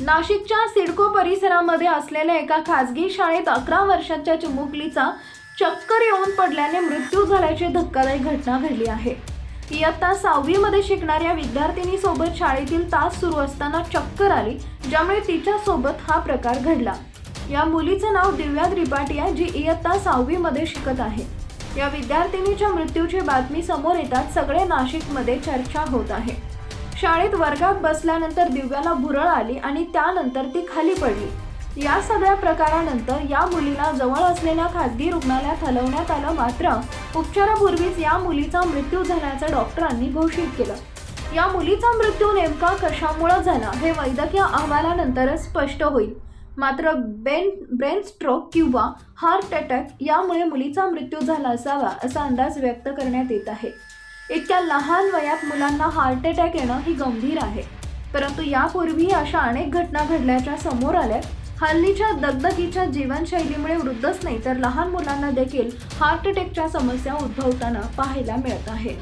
नाशिकच्या सिडको परिसरामध्ये असलेल्या एका खासगी शाळेत अकरा वर्षाच्या चिमुकलीचा चक्कर येऊन पडल्याने मृत्यू झाल्याची धक्कादायक घटना घडली आहे. इयत्ता सहावीमध्ये शिकणाऱ्या विद्यार्थिनीसोबत शाळेतील तास सुरू असताना चक्कर आली ज्यामुळे तिच्यासोबत हा प्रकार घडला. या मुलीचं नाव दिव्या त्रिपाठी आहे जी इयत्ता सहावीमध्ये शिकत आहे. या विद्यार्थिनीच्या मृत्यूची बातमी समोर येताच सगळे नाशिकमध्ये चर्चा होत आहे. शाळेत वर्गात बसल्यानंतर दिव्याला भुरळ आली आणि त्यानंतर ती खाली पडली. या सगळ्या प्रकारानंतर या मुलीला जवळ असलेल्या खासगी रुग्णालयात हलवण्यात आलं मात्र उपचारापूर्वीच या मुलीचा मृत्यू झाल्याचं डॉक्टरांनी घोषित केलं. या मुलीचा मृत्यू नेमका कशामुळं झाला हे वैद्यकीय अहवालानंतरच स्पष्ट होईल. मात्र बेन ब्रेन स्ट्रोक किंवा हार्ट अटॅक यामुळे मुलीचा मृत्यू झाला असावा असा अंदाज व्यक्त करण्यात येत आहे. इतक्या लहान वयात मुलांना हार्ट अटॅक येणं ही गंभीर आहे. परंतु यापूर्वी अशा अनेक घटना घडल्याच्या समोर आल्या. हल्लीच्या दगदगीच्या जीवनशैलीमुळे वृद्धच नाही तर लहान मुलांना देखील हार्ट अटॅकच्या समस्या उद्भवताना पाहायला मिळत आहे.